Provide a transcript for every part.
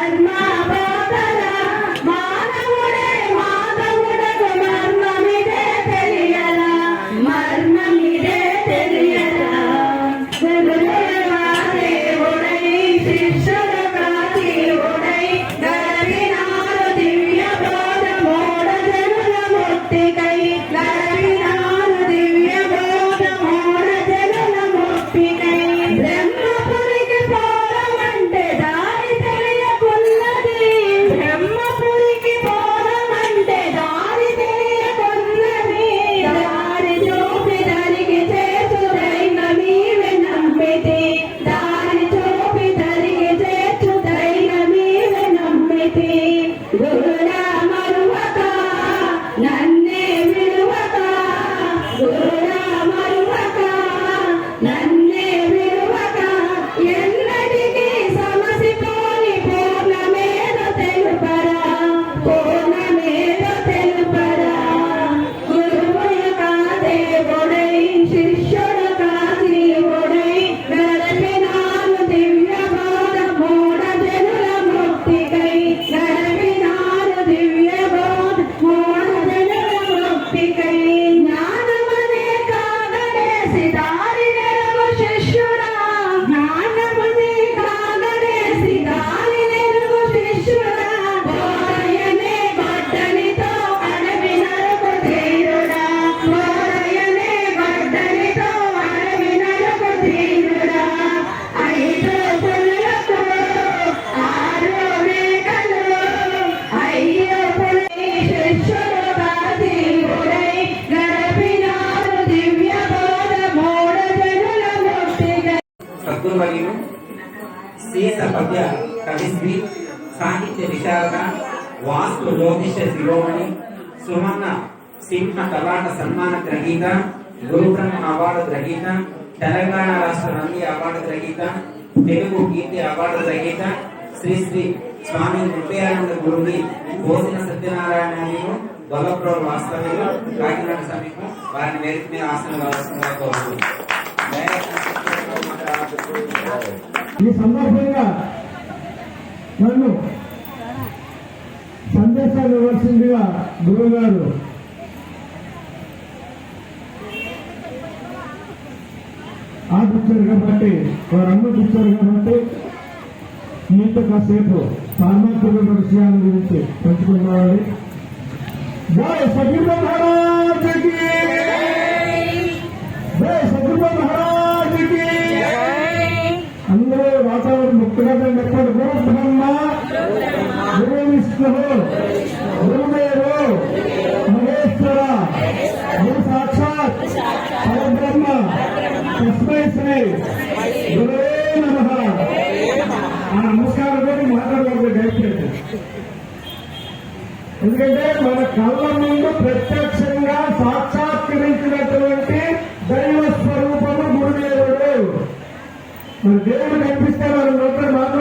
Alma. 是的。కవిశ్రీ సాహిత్య విశారద వాస్తు జ్యోతిష శిరోమణి సుమన్న సింహ కలాట సన్మాన గ్రహీత గురుబ్రహ్మ అవార్డు గ్రహీత తెలంగాణ రాష్ట్ర నంది అవార్డు గ్రహీత తెలుగు కీర్తి అవార్డు గ్రహీత శ్రీ శ్రీ స్వామి నృత్యానంద గురుని భోజన సత్యనారాయణ గొల్లప్రోలు వాస్తవ్యులు కాకినాడ సమీపం వారిని వేదిక మీద ఆసనం కావాల్సిందిగా కోరుతున్నాను ఈ సందర్భంగా నన్ను సందేశాలు ఇవ్వాల్సిందిగా గురువు గారు ఆదిచ్చారు కాబట్టి వారు అనుమతించారు కాబట్టి మీతో కాసేపు సామాజిక విషయాల గురించి పంచుకున్నామని జై సఖీర మహారాజుకి! జై సఖీర మహారాజుకి! అందరూ వాతావరణం ముఖ్యంగా చెప్పాడు గురు బ్రహ్మ గురు విష్ణు గురుదేవు మహేశ్వర గురు సాక్షాత్ పరబ్రహ్మ తస్మై శ్రీ గురే నమ. ఆ నమస్కారంతో మాట్లాడకూడదు దయచేసి ఎందుకంటే మన కళ్ళ ముందు ప్రత్యక్షంగా సాక్షాత్కరించినటువంటి దైవ స్వరూపము గురుదేవుడు. మన దేవుడు కనిపిస్తే మన మాత్రం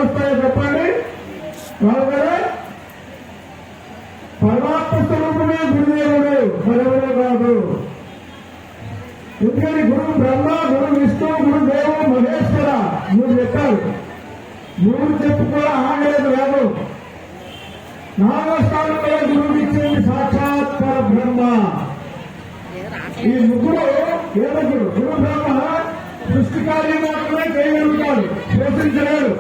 గురు బ్రహ్మ గురు విష్ణు గురు దేవు మహేశ్వర. మూడు చెప్పారు మూడు చెప్పు కూడా ఆగలేదు లేదు నాలుగో స్థానం కూడా గురువు ఇచ్చింది సాక్షాత్ పరబ్రహ్మ. ఈ ముగ్గురు ఏమగురు గురు బ్రహ్మ సృష్టి కార్యం మాత్రమే చేయగలుగుతాడు పోషించలేడు.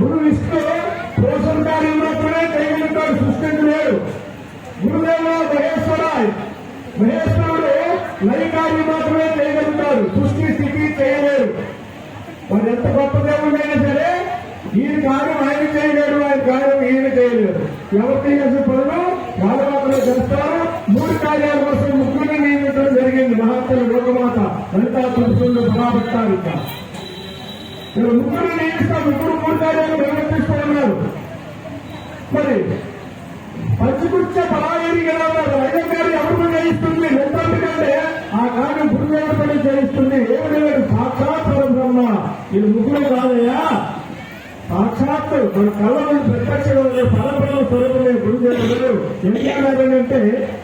గురు విష్ణు పోషణ కార్యం మాత్రమే చేయగలుగుతాడు సృష్టించలేడు. గురుదేవ మహేశ్వర ఎంత గొప్ప దేవుడైనా సరే ఈయన కార్యం ఆయన చేయలేడు ఆయన కార్యం ఈయన చేయలేడు ఎవరు చేయాల్సిన పనులు వాళ్ళ మాత్రమే చేస్తారు మూడు కార్యాల కోసం ముగ్గురిని నియమించడం జరిగింది. మహాత్మ లోకమాత లలితా పురుషులు మహాభక్తారిక ఇక్కడ ముగ్గురు నియమిస్తారు ముగ్గురు మూడు కార్యాలు నిర్వర్తిస్తూ ఉన్నారు. సాక్షాత్ మన కళ్ళ ముందు ప్రత్యక్షంగా ఉండే పరబ్రహ్మ స్వరూపమే ఎందుకంటే అంటే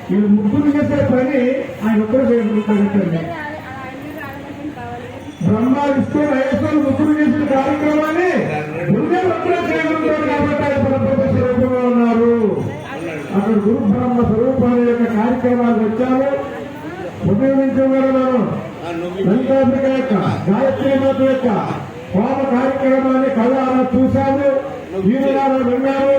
వీళ్ళు ముగ్గురు చేసే పని ఆయన ఒక్కరు చేయగలుగుతాడంటే బ్రహ్మ విష్ణు మహేశ్వరు ముగ్గురు చేసిన కార్యక్రమాన్ని గురుదేవుడు ఒక్కరే చేయగలుగుతారు కాబట్టి ఆయన అక్కడ గురు బ్రహ్మ స్వరూపాల యొక్క కార్యక్రమాలు వచ్చాము ఉదయం మనం లలితాంబిక యొక్క గాయత్రి మాత యొక్క హోమ కార్యక్రమాన్ని కళ్ళారా చూశాము వీరులారా విన్నారు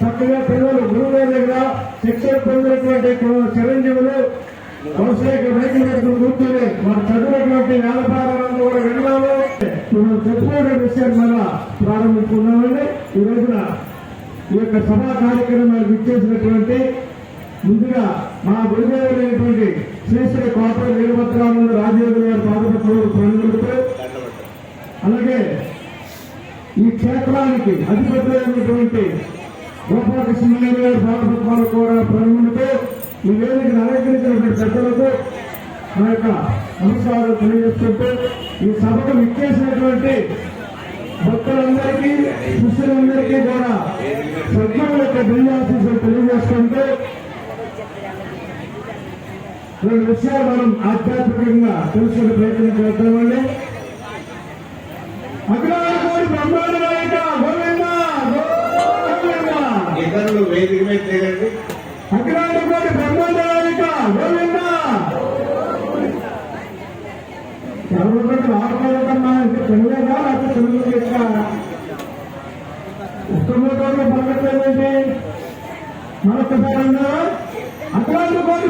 చక్కగా పిల్లలు గురువుల దగ్గర శిక్షణ పొందినటువంటి చిరంజీవులు బహుశా ఇక్కడ పెట్టుకుని కూర్చొని వారు చదివినటువంటి వ్యాపారాలను కూడా విన్నాము. మనం చెప్పుకునే విషయం మన ప్రారంభించుకున్నామండి ఈ రోజున ఈ యొక్క సభా కార్యక్రమాలు విచ్చేసినటువంటి ముందుగా మా గురుదేవులైనటువంటి శ్రీశ్రీ కోట వీరభద్రానంద రాజేంద్ర గారి పాదపత్రులు ప్రణులతో అలాగే ఈ క్షేత్రానికి అధిపతులైనటువంటి గోపాలకృష్ణ గారి పాదపత్రాలు కూడా ప్రణులతో ఈ వేదికను అలంకరించినటువంటి పెద్దలకు నా యొక్క నమస్కారాలు తెలియజేస్తుంటూ ఈ సభకు విచ్చేసినటువంటి భక్తులందరికీ శిష్యులందరికీ కూడా సద్గుణ యొక్క దివ్యాశీస్సులు తెలియజేస్తుంటే రెండు విషయాలు మనం ఆధ్యాత్మికంగా తెలుసుకునే ప్రయత్నం చేద్దామండి. అగ్రవారి బ్రహ్మాండ నాయక గోవింద గోవింద ఇతరులు వేదిక మీద తిరగండి అగ్రవారి బ్రహ్మాండ గోవింద. ఎవరికైనా ఆడుకోవాలన్నా ఇది తెలియదా లేకపోతే తెలుగు యొక్క ఉత్తమోటోళ్ళు పలకట్లేదండి మరొకసారి అన్నా అగ్రవారి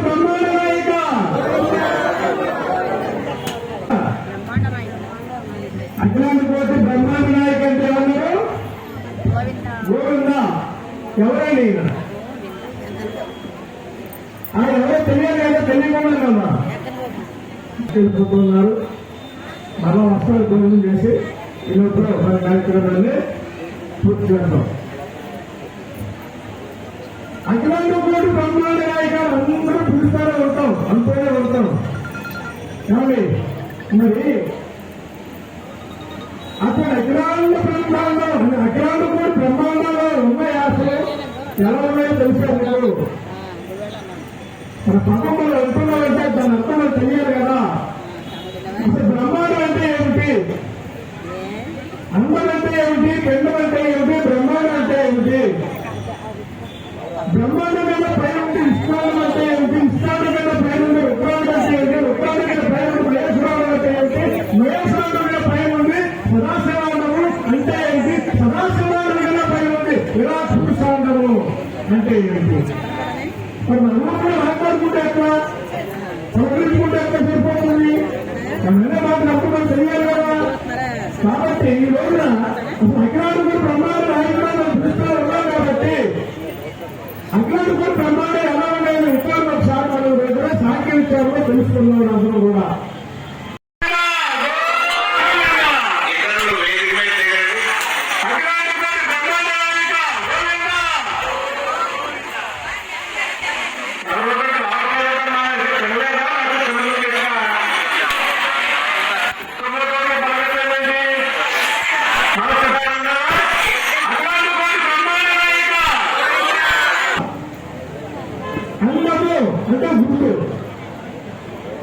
ఎవరండి ఈయన ఆయన ఎవరో తెలియాలి కదా తెలియకుండా తెలుసుకుంటున్నారు మరో వస్త్రాలు భోజనం చేసి ఈ లోపల మన కార్యక్రమాన్ని పూర్తి చేద్దాం. అఖిలాంధ్ర కోటి బ్రహ్మాండ నాయకులు అందరూ పిలుస్తూనే ఉంటాం అంతూనే ఉంటాం కానీ మరి ఎలా ఉన్నాయో తెలుసా మీకు మన పక్కన వెళ్తున్నామంటే దాని అర్థం మనకు తెలియాలి కదా. అసలు బ్రహ్మాండం అంటే ఏమిటి? అందం అంటే ఏమిటి? పెండం అంటే ఏమిటి బ్రహ్మాండం అంటే ఏమిటి బ్రహ్మాండం మీద పైన ఉంటే ఇష్టాలం అంటే ఏమిటి ఇష్టాలం మీద పైన ఉంటే ఉత్తరాలు అంటే ఏమిటి ఉత్తరాల మీద పైన ఉంటే మహేశ్వరాలు అంటే ఏమిటి మహేశ్వరాల మీద పైన ఉంది సదాశివాండము అంటే ఏమిటి సదాశివాండ మీద పైన ఉంది విరాట్ పురుషాండము అంటే ఏమిటి మరి మనం మాట్లాడుకుంటే ఎట్లా? సంకరించుకుంటే ఎట్లా సరిపోతుంది? మన మాట నమ్మకం తెలియాలి కదా. కాబట్టి ఈ రోజున ప్రమాణ నాయకుడు పిలుస్తూ ఉన్నాం కాబట్టి అగ్రాడు ప్రమాణ ఎలా ఉన్నాయని ఒకసారి మనం తెలుసుకున్నాం అందరూ కూడా.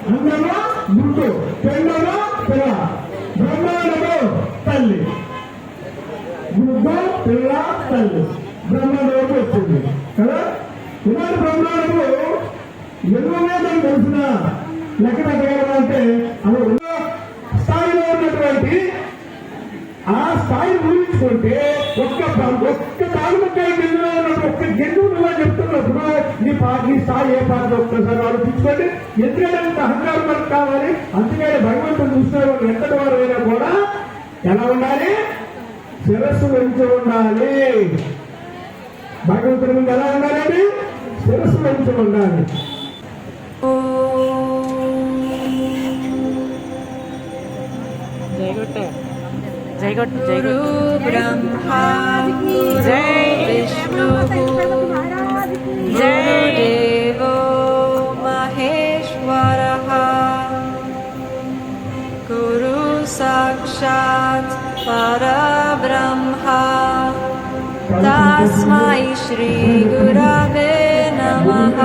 అందము ముందు పెండము పిల్ల బ్రహ్మాండము తల్లి. ముగ్గు పిల్ల తల్లి. ఆ స్థాయి ఊహించుకుంటే ఒక్క ఒక్క తాలూకాయ ఒక్క గెలువు నువ్వు చెప్తున్నప్పుడు నీ పా నీ స్థాయి ఏ పాట ఒక్కసారి ఆలోచించుకోండి. ఎందుకంటే అంత అహంకారం మనకు కావాలి. అందుకని భగవంతుడు చూసిన ఎంతటి వారు అయినా కూడా ఎలా ఉండాలి? శిరస్సు వంచి ఉండాలి. భగవంతుడి ముందు ఎలా ఉండాలండి శిరస్సు వంచి ఉండాలి. జయగొట్టు জয় গট জয় ব্রহ্মা জয় বিষ্ণু জয় দেব মহেশ্বর। গুরু সাক্ষাৎ পরব্রহ্মা। तस्मै श्रीगुरवे नमः